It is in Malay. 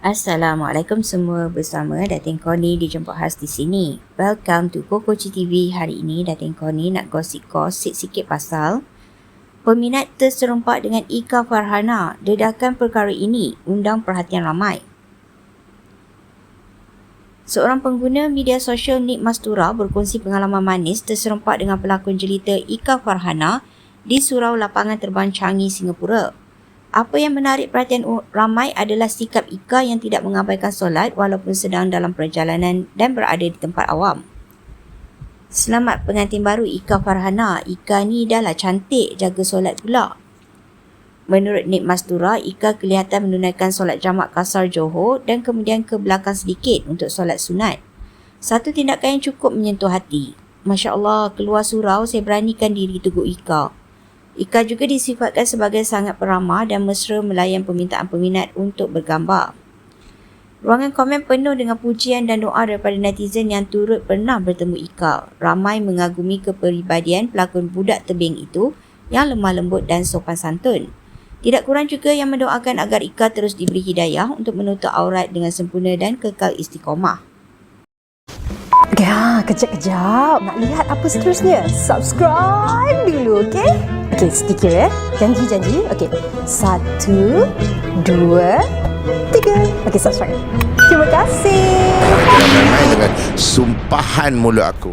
Assalamualaikum semua bersama Datin Koni dijemput khas di sini. Welcome to Kokoci TV. Hari ini Datin Koni nak gosip-gosip sikit pasal peminat terserempak dengan Ika Farhana. Dedakan perkara ini undang perhatian ramai. Seorang pengguna media sosial Nik Mastura berkongsi pengalaman manis terserempak dengan pelakon jelita Ika Farhana di surau lapangan terbang Changi, Singapura. Apa yang menarik perhatian ramai adalah sikap Ika yang tidak mengabaikan solat walaupun sedang dalam perjalanan dan berada di tempat awam. Selamat pengantin baru Ika Farhana. Ika ni dah lah cantik jaga solat pula. Menurut Nik Mastura, Ika kelihatan menunaikan solat jamak kasar Johor dan kemudian ke belakang sedikit untuk solat sunat. Satu tindakan yang cukup menyentuh hati. Masya Allah, keluar surau saya beranikan diri tuguk Ika. Ika juga disifatkan sebagai sangat peramah dan mesra melayan permintaan peminat untuk bergambar. Ruangan komen penuh dengan pujian dan doa daripada netizen yang turut pernah bertemu Ika. Ramai mengagumi kepribadian pelakon budak tebing itu yang lemah lembut dan sopan santun. Tidak kurang juga yang mendoakan agar Ika terus diberi hidayah untuk menutup aurat dengan sempurna dan kekal istiqomah. Ya, kejap-kejap. Nak lihat apa seterusnya? Subscribe dulu, okey? Okey, sedikit ya. Janji-janji. Okey. Satu, dua, tiga. Okey, subscribe. Terima kasih. Jangan main dengan sumpahan mulut aku.